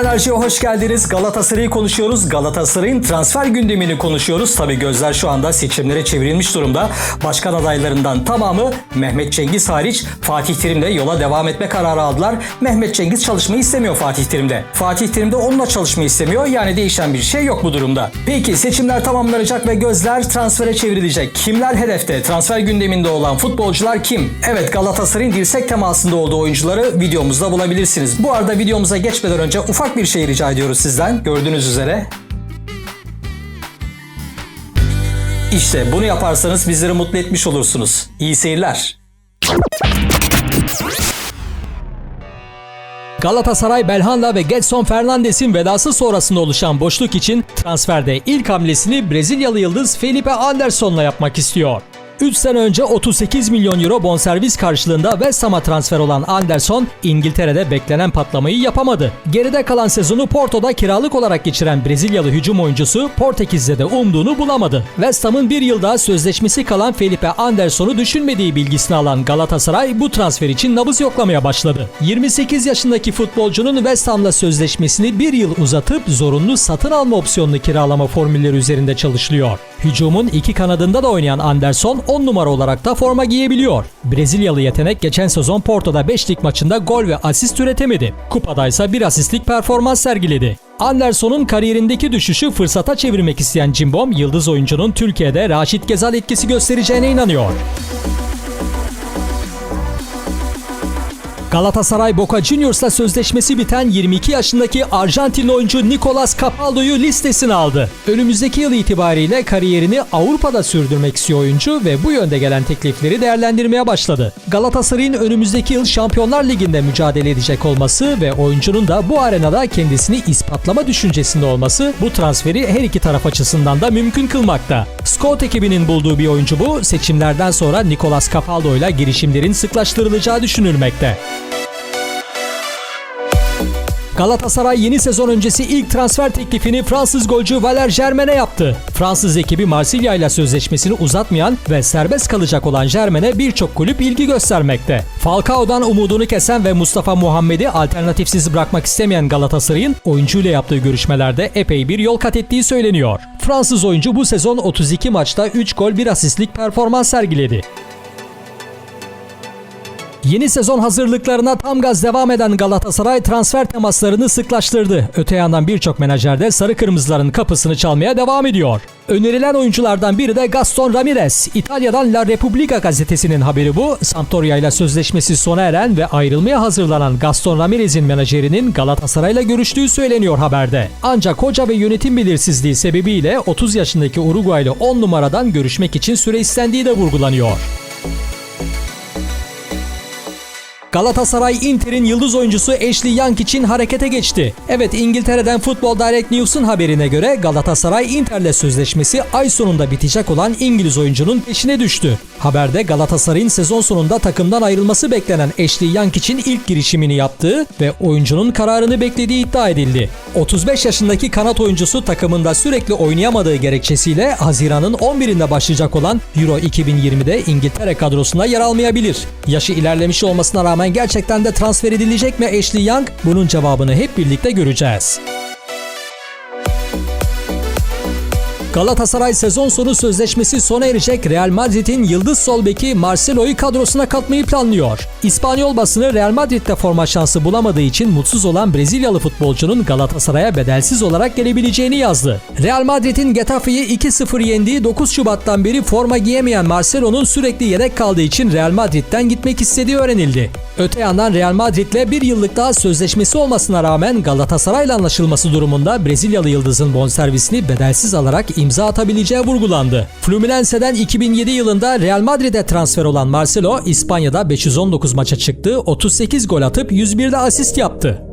Enerji'ye hoş geldiniz. Galatasaray'ı konuşuyoruz. Galatasaray'ın transfer gündemini konuşuyoruz. Tabi gözler şu anda seçimlere çevrilmiş durumda. Başkan adaylarından tamamı Mehmet Cengiz hariç Fatih Terim'le yola devam etme kararı aldılar. Mehmet Cengiz çalışmayı istemiyor Fatih Terim'de. Fatih Terim de onunla çalışmayı istemiyor. Yani değişen bir şey yok bu durumda. Peki seçimler tamamlanacak ve gözler transfere çevrilecek. Kimler hedefte? Transfer gündeminde olan futbolcular kim? Evet Galatasaray'ın dirsek temasında olduğu oyuncuları videomuzda bulabilirsiniz. Bu arada videomuza geçmeden önce ufak bir şey rica ediyoruz sizden. Gördüğünüz üzere İşte bunu yaparsanız bizleri mutlu etmiş olursunuz. İyi seyirler. Galatasaray Belhanda ve Getson Fernandes'in vedası sonrasında oluşan boşluk için transferde ilk hamlesini Brezilyalı yıldız Felipe Anderson'la yapmak istiyor. 3 sene önce 38 milyon euro bonservis karşılığında West Ham'a transfer olan Anderson, İngiltere'de beklenen patlamayı yapamadı. Geride kalan sezonu Porto'da kiralık olarak geçiren Brezilyalı hücum oyuncusu Portekiz'de de umduğunu bulamadı. West Ham'ın bir yıl daha sözleşmesi kalan Felipe Anderson'u düşünmediği bilgisini alan Galatasaray bu transfer için nabız yoklamaya başladı. 28 yaşındaki futbolcunun West Ham'la sözleşmesini bir yıl uzatıp zorunlu satın alma opsiyonlu kiralama formülleri üzerinde çalışılıyor. Hücumun iki kanadında da oynayan Anderson 10 numara olarak da forma giyebiliyor. Brezilyalı yetenek geçen sezon Porto'da 5 lig maçında gol ve asist üretemedi. Kupada ise bir asistlik performans sergiledi. Anderson'un kariyerindeki düşüşü fırsata çevirmek isteyen Cimbom, yıldız oyuncunun Türkiye'de Raşit Gezal etkisi göstereceğine inanıyor. Galatasaray Boca Juniors'la sözleşmesi biten 22 yaşındaki Arjantinli oyuncu Nicolas Capaldo'yu listesine aldı. Önümüzdeki yıl itibariyle kariyerini Avrupa'da sürdürmek istiyor oyuncu ve bu yönde gelen teklifleri değerlendirmeye başladı. Galatasaray'ın önümüzdeki yıl Şampiyonlar Ligi'nde mücadele edecek olması ve oyuncunun da bu arenada kendisini ispatlama düşüncesinde olması bu transferi her iki taraf açısından da mümkün kılmakta. Scott ekibinin bulduğu bir oyuncu bu. Seçimlerden sonra Nicolas Capaldo ile girişimlerin sıklaştırılacağı düşünülmekte. Galatasaray yeni sezon öncesi ilk transfer teklifini Fransız golcü Valer Germain'e yaptı. Fransız ekibi Marsilya ile sözleşmesini uzatmayan ve serbest kalacak olan Germain'e birçok kulüp ilgi göstermekte. Falcao'dan umudunu kesen ve Mustafa Muhammed'i alternatifsiz bırakmak istemeyen Galatasaray'ın oyuncuyla yaptığı görüşmelerde epey bir yol kat ettiği söyleniyor. Fransız oyuncu bu sezon 32 maçta 3 gol 1 asistlik performans sergiledi. Yeni sezon hazırlıklarına tam gaz devam eden Galatasaray transfer temaslarını sıklaştırdı. Öte yandan birçok menajer de sarı kırmızıların kapısını çalmaya devam ediyor. Önerilen oyunculardan biri de Gaston Ramirez. İtalya'dan La Repubblica gazetesinin haberi bu. Sampdoria ile sözleşmesi sona eren ve ayrılmaya hazırlanan Gaston Ramirez'in menajerinin Galatasaray'la görüştüğü söyleniyor haberde. Ancak hoca ve yönetim belirsizliği sebebiyle 30 yaşındaki Uruguaylı 10 numaradan görüşmek için süre istendiği de vurgulanıyor. Galatasaray Inter'in yıldız oyuncusu Ashley Young için harekete geçti. Evet İngiltere'den Football Direct News'un haberine göre Galatasaray Inter'le sözleşmesi ay sonunda bitecek olan İngiliz oyuncunun peşine düştü. Haberde Galatasaray'ın sezon sonunda takımdan ayrılması beklenen Ashley Young için ilk girişimini yaptığı ve oyuncunun kararını beklediği iddia edildi. 35 yaşındaki kanat oyuncusu takımında sürekli oynayamadığı gerekçesiyle Haziran'ın 11'inde başlayacak olan Euro 2020'de İngiltere kadrosuna yer almayabilir. Yaşı ilerlemiş olmasına rağmen gerçekten de transfer edilecek mi Ashley Young? Bunun cevabını hep birlikte göreceğiz. Galatasaray sezon sonu sözleşmesi sona erecek Real Madrid'in yıldız sol beki Marcelo'yu kadrosuna katmayı planlıyor. İspanyol basını Real Madrid'de forma şansı bulamadığı için mutsuz olan Brezilyalı futbolcunun Galatasaray'a bedelsiz olarak gelebileceğini yazdı. Real Madrid'in Getafe'yi 2-0 yendiği 9 Şubat'tan beri forma giyemeyen Marcelo'nun sürekli yedek kaldığı için Real Madrid'den gitmek istediği öğrenildi. Öte yandan Real Madrid'le bir yıllık daha sözleşmesi olmasına rağmen Galatasaray'la anlaşılması durumunda Brezilyalı yıldızın bonservisini bedelsiz alarak imza atabileceği vurgulandı. Fluminense'den 2007 yılında Real Madrid'e transfer olan Marcelo, İspanya'da 519 maça çıktı, 38 gol atıp 101'de asist yaptı.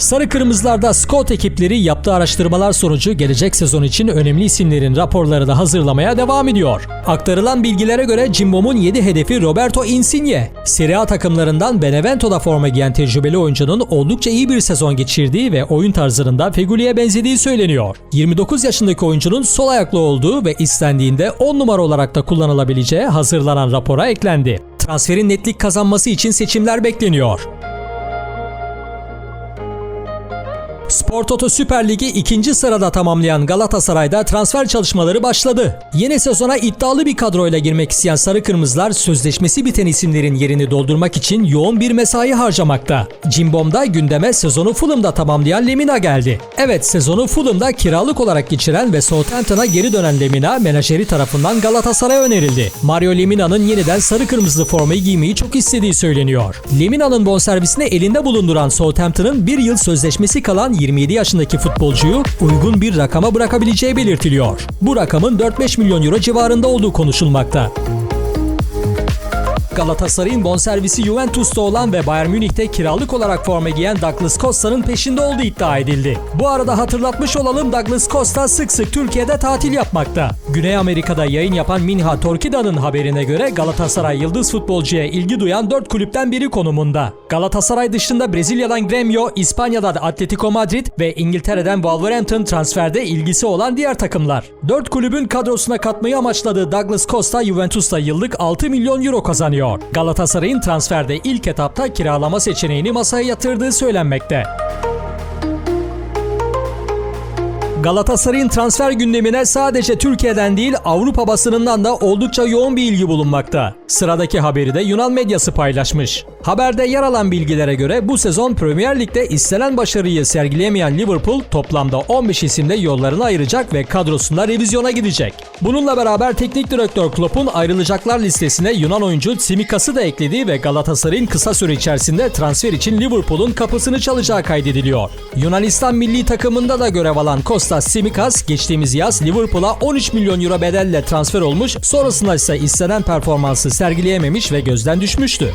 Sarı Kırmızılar'da Scott ekipleri yaptığı araştırmalar sonucu gelecek sezon için önemli isimlerin raporları da hazırlamaya devam ediyor. Aktarılan bilgilere göre Cimbom'un 7 hedefi Roberto Insigne. Serie A takımlarından Benevento'da forma giyen tecrübeli oyuncunun oldukça iyi bir sezon geçirdiği ve oyun tarzının da Feguli'ye benzediği söyleniyor. 29 yaşındaki oyuncunun sol ayaklı olduğu ve istendiğinde 10 numara olarak da kullanılabileceği hazırlanan rapora eklendi. Transferin netlik kazanması için seçimler bekleniyor. Spor Toto Süper Ligi ikinci sırada tamamlayan Galatasaray'da transfer çalışmaları başladı. Yeni sezona iddialı bir kadroyla girmek isteyen Sarı Kırmızılar sözleşmesi biten isimlerin yerini doldurmak için yoğun bir mesai harcamakta. Cimbom'da gündeme sezonu Fulham'da tamamlayan Lemina geldi. Evet sezonu Fulham'da kiralık olarak geçiren ve Southampton'a geri dönen Lemina menajeri tarafından Galatasaray'a önerildi. Mario Lemina'nın yeniden sarı kırmızılı formayı giymeyi çok istediği söyleniyor. Lemina'nın bonservisini elinde bulunduran Southampton'ın bir yıl sözleşmesi kalan 27 yaşındaki futbolcuyu uygun bir rakama bırakabileceği belirtiliyor. Bu rakamın 4-5 milyon euro civarında olduğu konuşulmakta. Galatasaray'ın bonservisi Juventus'ta olan ve Bayern Münih'te kiralık olarak forma giyen Douglas Costa'nın peşinde olduğu iddia edildi. Bu arada hatırlatmış olalım Douglas Costa sık sık Türkiye'de tatil yapmakta. Güney Amerika'da yayın yapan Minha Torkida'nın haberine göre Galatasaray yıldız futbolcuya ilgi duyan 4 kulüpten biri konumunda. Galatasaray dışında Brezilya'dan Gremio, İspanya'dan Atletico Madrid ve İngiltere'den Wolverhampton transferde ilgisi olan diğer takımlar. 4 kulübün kadrosuna katmayı amaçladığı Douglas Costa Juventus'ta yıllık 6 milyon euro kazanıyor. Galatasaray'ın transferde ilk etapta kiralama seçeneğini masaya yatırdığı söylenmekte. Galatasaray'ın transfer gündemine sadece Türkiye'den değil Avrupa basınından da oldukça yoğun bir ilgi bulunmakta. Sıradaki haberi de Yunan medyası paylaşmış. Haberde yer alan bilgilere göre bu sezon Premier Lig'de istenen başarıyı sergileyemeyen Liverpool toplamda 15 isimle yollarını ayıracak ve kadrosunda revizyona gidecek. Bununla beraber teknik direktör Klopp'un ayrılacaklar listesine Yunan oyuncu Tsimikas'ı da eklediği ve Galatasaray'ın kısa süre içerisinde transfer için Liverpool'un kapısını çalacağı kaydediliyor. Yunanistan milli takımında da görev alan Kostas Tsimikas geçtiğimiz yaz Liverpool'a 13 milyon euro bedelle transfer olmuş, sonrasında ise istenen performansı sergileyememiş ve gözden düşmüştü.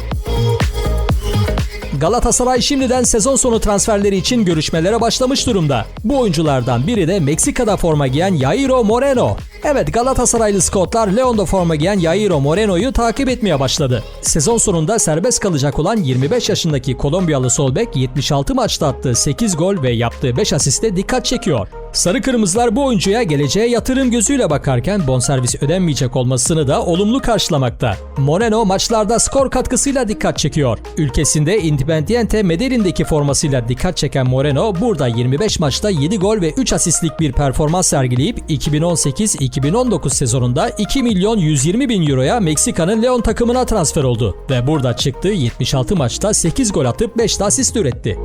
Galatasaray şimdiden sezon sonu transferleri için görüşmelere başlamış durumda. Bu oyunculardan biri de Meksika'da forma giyen Jairo Moreno. Evet Galatasaraylı Scottlar Leon'da forma giyen Jairo Moreno'yu takip etmeye başladı. Sezon sonunda serbest kalacak olan 25 yaşındaki Kolombiyalı sol bek 76 maçta attığı 8 gol ve yaptığı 5 asiste dikkat çekiyor. Sarı Kırmızılar bu oyuncuya geleceğe yatırım gözüyle bakarken bonservis ödenmeyecek olmasını da olumlu karşılamakta. Moreno maçlarda skor katkısıyla dikkat çekiyor. Ülkesinde Independiente Medellin'deki formasıyla dikkat çeken Moreno burada 25 maçta 7 gol ve 3 asistlik bir performans sergileyip 2018-2019 sezonunda 2 milyon 120 bin euroya Meksika'nın Leon takımına transfer oldu ve burada çıktığı 76 maçta 8 gol atıp 5 de asist üretti.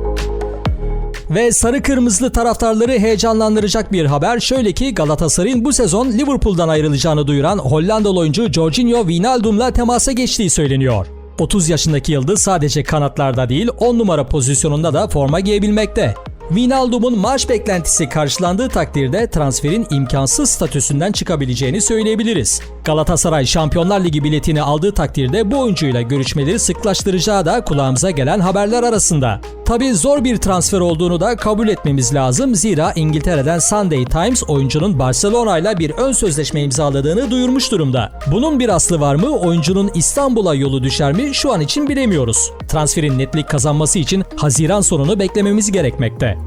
Ve sarı kırmızılı taraftarları heyecanlandıracak bir haber şöyle ki Galatasaray'ın bu sezon Liverpool'dan ayrılacağını duyuran Hollandalı oyuncu Jorginho Wijnaldum'la temasa geçtiği söyleniyor. 30 yaşındaki yıldız sadece kanatlarda değil 10 numara pozisyonunda da forma giyebilmekte. Wijnaldum'un maaş beklentisi karşılandığı takdirde transferin imkansız statüsünden çıkabileceğini söyleyebiliriz. Galatasaray Şampiyonlar Ligi biletini aldığı takdirde bu oyuncuyla görüşmeleri sıklaştıracağı da kulağımıza gelen haberler arasında. Tabi zor bir transfer olduğunu da kabul etmemiz lazım. Zira İngiltere'den Sunday Times oyuncunun Barcelona ile bir ön sözleşme imzaladığını duyurmuş durumda. Bunun bir aslı var mı? Oyuncunun İstanbul'a yolu düşer mi? Şu an için bilemiyoruz. Transferin netlik kazanması için Haziran sonunu beklememiz gerekmekte.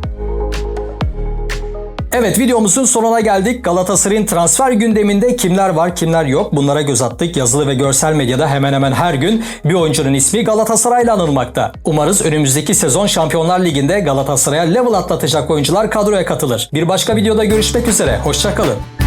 Evet videomuzun sonuna geldik. Galatasaray'ın transfer gündeminde kimler var kimler yok bunlara göz attık. Yazılı ve görsel medyada hemen hemen her gün bir oyuncunun ismi Galatasaray'la anılmakta. Umarız önümüzdeki sezon Şampiyonlar Ligi'nde Galatasaray'a level atlatacak oyuncular kadroya katılır. Bir başka videoda görüşmek üzere. Hoşçakalın.